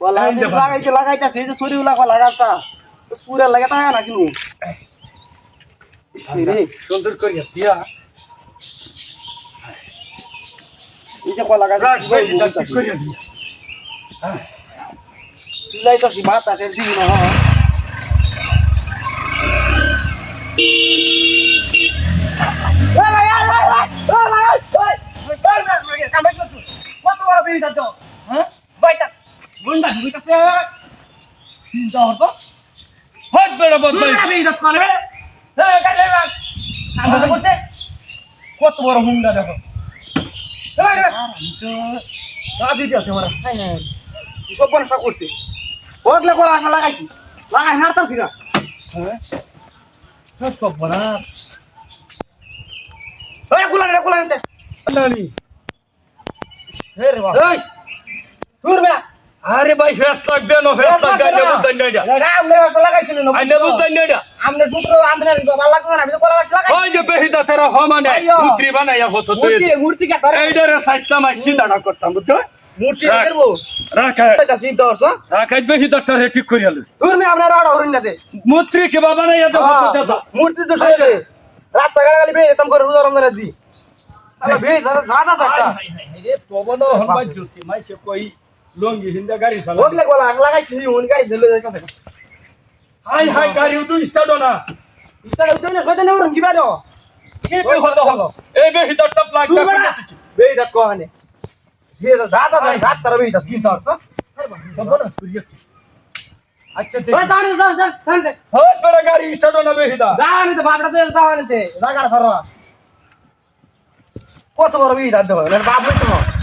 রাখ। করে? হ্যাঁ মানে রাখ। লাগাইতে লাগাইতাছে এই যে সরি উলা কলা গাছটা পুরা লাগাটা না কিনু রে সুন্দর করিয়া দিয়া এই যে কলা গাছ রাখ বেশিটা ঠিক করিয়া দিয়া হ্যাঁ চুলাই তো না হ্যাঁ হট বেড়া বদমাইশ। কত বড় হুন্ডা দেখো। সব বনসা করছে। ওগুলো লাগাইছি। লাগাই হারতাছি না সব বড়া ওই গুলা রে গুলা নিতে নানি হে রে বাবা। এই। দূর বেলা আরে ভাই ফেস লাগবে না ফেস লাগবে আইনে বুঝতেন না এটা আমনে আসা লাগাইছিল না আইনে বুঝতেন না এটা আমনে সূত্র আমনে বাবা লাগবে না আমি তো কলা আসা লাগাই। ওই যে বেহিদা তেরা হমানে আইয়ো। পুত্রি বানাইয়া হতো তুই মূর্তি মূর্তি কা ধরে? এইটারে সাইটটা মাই সিধাটা করতাম বুঝছ মূর্তি। করব রাখ এটা চিন্তা করছ? রাখ বেহিদাটারে ঠিক করে আলু দূর মে আপনার আড়া হরিণ নাতে মূত্রি কে বাবা নাই এত হতো দাদা মূর্তি তো রাস্তা গাড়ি গালি করে রোজা রমজান দি দাদা জাদা জাদা রে তোবনো হরবাই জুতি মাই সে কই? লঙ্গি হিন্দা গাড়ি চালা ওগলে কলা আসা লাগাইছি নি উনি গাড়ি ধরে যাইতা থাকে হাই হাই গাড়ি উঠু স্টার্ট না। ইস্তা উঠে না সইতে না ওরম জিবা দাও কি বে হতো হলো এই বেহিদাটা প্লাগ দূর বেলা বে দাদা কোহানে যে দাদা জাদা জাদা তারা বে দাদা চিন্তা করছ তোবনো তুইছি আচ্ছা দেখ। ওই জানি জান জান জান হট বড় গাড়ি স্টার্ট না বেহিদা জানি তো বাপটা তো দাও আনতে জাগার ধরো। কত বড় বাপ না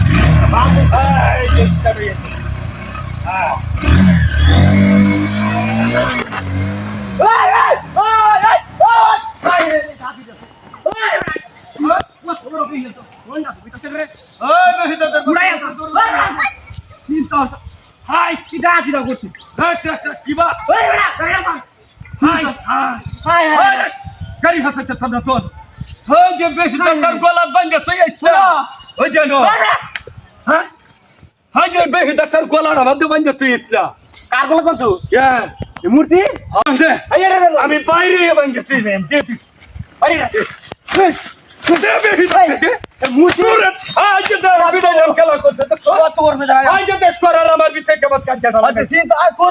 হাই কিটা আছিরা করছি কিবা ওই বড়া গাড়ি হাই হাই হাই হাই গাড়ি হাতে চাচ্ছ না তোর ওই যে বেশি টাকার গোলা বান্ধে তুই আসছ ওই যে হ্যাঁ? হাই যে বেশি টাকার গোলাটা বান্ধে বান্ধে তুই আসলা কার গলা কোনছো হ্যাঁ মূর্তি? হ্যাঁ। আমি বাইরে বান্ধে তুই নেম যেতি আরে না। দে বেশি টাকা মূর্তি। আজ যে বিদায় খেলা করতে তো কত বড় দাদা আজ যে দেশ করার আমার বিতে কেমন কাজ আচ্ছা